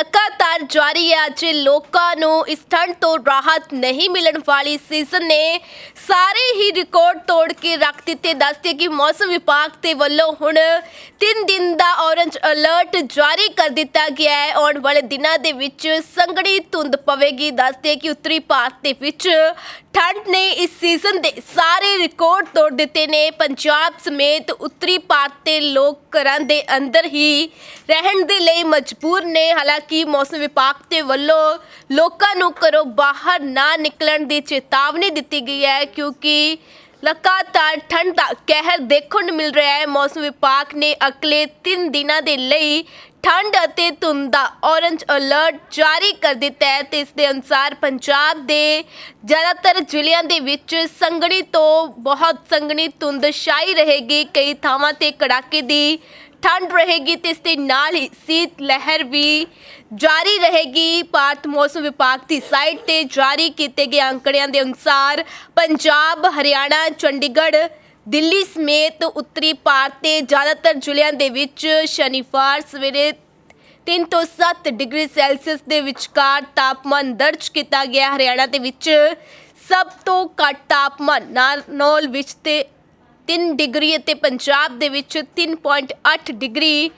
ਲਗਾਤਾਰ ਜਾਰੀ ਹੈ। ਅੱਜ ਲੋਕਾਂ ਨੂੰ ਇਸ ਠੰਡ ਤੋਂ ਰਾਹਤ ਨਹੀਂ ਮਿਲਣ ਵਾਲੀ ਸੀਜ਼ਨ ਨੇ ਸਾਰੇ ਹੀ ਰਿਕਾਰਡ ਤੋੜ ਕੇ ਰੱਖ ਦਿੱਤੇ। ਦੱਸਦੇ ਕਿ ਮੌਸਮ ਵਿਭਾਗ ਦੇ ਵੱਲੋਂ ਹੁਣ 3 ਦਿਨ ਦਾ ਔਰੰਜ ਅਲਰਟ ਜਾਰੀ ਕਰ ਦਿੱਤਾ ਗਿਆ ਹੈ। ਆਉਣ ਵਾਲੇ ਦਿਨਾਂ ਦੇ ਵਿੱਚ ਸੰਘਣੀ ਧੁੰਦ ਪਵੇਗੀ। ਦੱਸਦੇ ਕਿ ਉੱਤਰੀ ਭਾਰਤ ਦੇ ਵਿੱਚ ਠੰਡ ਨੇ ਇਸ ਸੀਜ਼ਨ ਦੇ ਸਾਰੇ ਰਿਕਾਰਡ ਤੋੜ ਦਿੱਤੇ ਨੇ। ਪੰਜਾਬ ਸਮੇਤ ਉੱਤਰੀ ਭਾਰਤ ਦੇ ਲੋਕ ਘਰਾਂ ਦੇ ਅੰਦਰ ਹੀ ਰਹਿਣ ਦੇ ਲਈ ਮਜਬੂਰ ਨੇ। ਹਾਲਾਂਕਿ ਮੌਸਮ ਵਿਭਾਗ ਦੇ ਵੱਲੋਂ ਲੋਕਾਂ ਨੂੰ ਘਰੋਂ ਬਾਹਰ ਨਾ ਨਿਕਲਣ ਦੀ ਚੇਤਾਵਨੀ ਦਿੱਤੀ ਗਈ ਹੈ, ਕਿਉਂਕਿ ਲਗਾਤਾਰ ਠੰਡ ਦਾ ਕਹਿਰ ਦੇਖਣ ਨੂੰ ਮਿਲ ਰਿਹਾ ਹੈ। ਮੌਸਮ ਵਿਭਾਗ ਨੇ ਅਗਲੇ 3 ਦਿਨਾਂ ਦੇ ਲਈ ਠੰਡ ਅਤੇ ਧੁੰਦ ਦਾ ਔਰੰਜ ਅਲਰਟ ਜਾਰੀ ਕਰ ਦਿੱਤਾ ਹੈ ਤੇ ਇਸ ਦੇ ਅਨੁਸਾਰ ਪੰਜਾਬ ਦੇ ਜ਼ਿਆਦਾਤਰ ਜ਼ਿਲ੍ਹਿਆਂ ਦੇ ਵਿੱਚ ਸੰਘਣੀ ਤੋਂ ਬਹੁਤ ਸੰਘਣੀ ਧੁੰਦ ਛਾਈ ਰਹੇਗੀ। ਕਈ ਥਾਵਾਂ ਤੇ ਕੜਾਕੇ ਦੀ ਠੰਡ ਰਹੇਗੀ ਤੇ ਇਸ ਦੇ ਨਾਲ ਹੀ ਸੀਤ ਲਹਿਰ ਵੀ ਜਾਰੀ ਰਹੇਗੀ। ਭਾਰਤ ਮੌਸਮ ਵਿਭਾਗ ਦੀ ਸਾਈਟ ਤੇ ਜਾਰੀ ਕੀਤੇ ਗਏ ਅੰਕੜਿਆਂ ਦੇ ਅਨੁਸਾਰ ਪੰਜਾਬ, ਹਰਿਆਣਾ, ਚੰਡੀਗੜ੍ਹ, ਦਿੱਲੀ ਸਮੇਤ ਉੱਤਰੀ ਭਾਰਤ ਦੇ ਜ਼ਿਆਦਾਤਰ ਜ਼ਿਲ੍ਹਿਆਂ ਦੇ ਵਿੱਚ ਸ਼ਨੀਵਾਰ ਸਵੇਰੇ 3 ਤੋਂ 7 ਡਿਗਰੀ ਸੈਲਸੀਅਸ ਦੇ ਵਿਚਕਾਰ ਤਾਪਮਾਨ ਦਰਜ ਕੀਤਾ ਗਿਆ। ਹਰਿਆਣਾ ਦੇ ਵਿੱਚ ਸਭ ਤੋਂ ਘੱਟ ਤਾਪਮਾਨ ਨਾਰਨੌਲ ਵਿੱਚ ਤੇ 3 ਡਿਗਰੀ ਅਤੇ ਪੰਜਾਬ ਦੇ ਵਿੱਚ 3.8 ਡਿਗਰੀ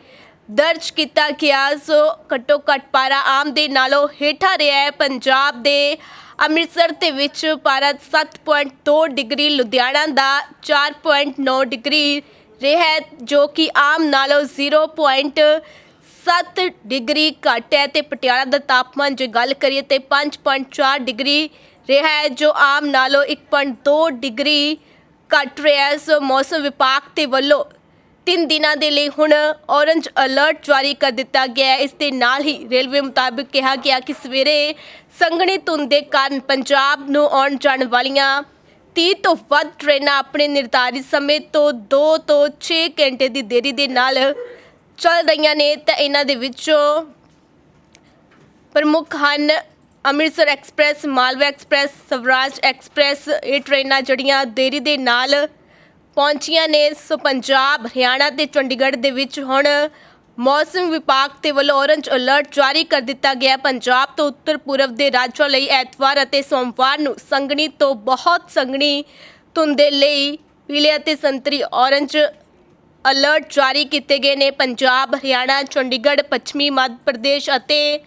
ਦਰਜ ਕੀਤਾ ਗਿਆ। ਸੋ ਘੱਟੋ ਘੱਟ ਪਾਰਾ ਆਮ ਦੇ ਨਾਲੋਂ ਹੇਠਾਂ ਰਿਹਾ ਹੈ। ਪੰਜਾਬ ਦੇ ਅੰਮ੍ਰਿਤਸਰ ਦੇ ਵਿੱਚ ਪਾਰਾ 7.2 ਡਿਗਰੀ ਲੁਧਿਆਣਾ ਦਾ 4.9 ਡਿਗਰੀ ਰਿਹਾ ਹੈ, ਜੋ ਕਿ ਆਮ ਨਾਲੋਂ 0.7 ਡਿਗਰੀ ਘੱਟ ਹੈ। ਤੇ ਪਟਿਆਲਾ ਦਾ ਤਾਪਮਾਨ ਜੇ ਗੱਲ ਕਰੀਏ ਤੇ 5.4 ਡਿਗਰੀ ਰਿਹਾ ਹੈ ਜੋ ਆਮ ਨਾਲੋਂ 1.2 ਡਿਗਰੀ ਘੱਟ ਰਿਹਾ ਹੈ। ਸੋ ਮੌਸਮ ਵਿਭਾਗ ਦੇ ਵੱਲੋਂ ਤਿੰਨ ਦਿਨਾਂ ਦੇ ਲਈ ਹੁਣ ਔਰੰਜ ਅਲਰਟ ਜਾਰੀ ਕਰ ਦਿੱਤਾ ਗਿਆ ਹੈ। ਇਸ ਦੇ ਨਾਲ ਹੀ ਰੇਲਵੇ ਮੁਤਾਬਕ ਕਿਹਾ ਗਿਆ ਕਿ ਸਵੇਰੇ ਸੰਘਣੀ ਧੁੰਦ ਦੇ ਕਾਰਨ ਪੰਜਾਬ ਨੂੰ ਆਉਣ ਜਾਣ ਵਾਲੀਆਂ 30 ਤੋਂ ਵੱਧ ਟ੍ਰੇਨਾਂ ਆਪਣੇ ਨਿਰਧਾਰਿਤ ਸਮੇਂ ਤੋਂ 2 ਤੋਂ 6 ਘੰਟੇ ਦੀ ਦੇਰੀ ਦੇ ਨਾਲ ਚੱਲ ਰਹੀਆਂ ਨੇ। ਤਾਂ ਇਹਨਾਂ ਦੇ ਵਿੱਚੋਂ ਪ੍ਰਮੁੱਖ ਹਨ Amritsar express, Malwa express, Swaraj express, ਇਹ ਟ੍ਰੇਨਾਂ ਜਿਹੜੀਆਂ ਦੇਰੀ ਦੇ ਨਾਲ ਪਹੁੰਚੀਆਂ ਨੇ। ਸੋ ਪੰਜਾਬ, ਹਰਿਆਣਾ ਤੇ ਚੰਡੀਗੜ੍ਹ ਦੇ ਵਿੱਚ ਹੁਣ ਮੌਸਮ ਵਿਭਾਗ ਦੇ ਵੱਲੋਂ ਔਰੰਜ ਅਲਰਟ ਜਾਰੀ ਕਰ ਦਿੱਤਾ ਗਿਆ। ਪੰਜਾਬ ਤੋਂ ਉੱਤਰ ਪੂਰਬ ਦੇ ਰਾਜਾਂ ਲਈ ਐਤਵਾਰ ਅਤੇ ਸੋਮਵਾਰ ਨੂੰ ਸੰਘਣੀ ਤੋਂ ਬਹੁਤ ਸੰਘਣੀ ਧੁੰਦ ਦੇ ਲਈ ਪੀਲੇ ਅਤੇ ਸੰਤਰੀ ਔਰੰਜ ਅਲਰਟ ਜਾਰੀ ਕੀਤੇ ਗਏ ਨੇ। ਪੰਜਾਬ, ਹਰਿਆਣਾ, ਚੰਡੀਗੜ੍ਹ, ਪੱਛਮੀ ਮੱਧ ਪ੍ਰਦੇਸ਼ ਅਤੇ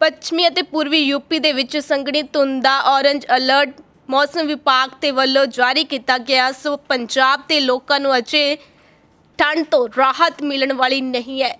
ਪੱਛਮੀ ਅਤੇ ਪੂਰਬੀ ਯੂਪੀ ਦੇ ਵਿੱਚ ਸੰਘਣੀ ਧੁੰਦ ਦਾ ਔਰੰਜ ਅਲਰਟ ਮੌਸਮ ਵਿਭਾਗ ਦੇ ਵੱਲੋਂ ਜਾਰੀ ਕੀਤਾ ਗਿਆ। ਸੋ ਪੰਜਾਬ ਦੇ ਲੋਕਾਂ ਨੂੰ ਅਜੇ ਠੰਡ ਤੋਂ ਰਾਹਤ ਮਿਲਣ ਵਾਲੀ ਨਹੀਂ ਹੈ।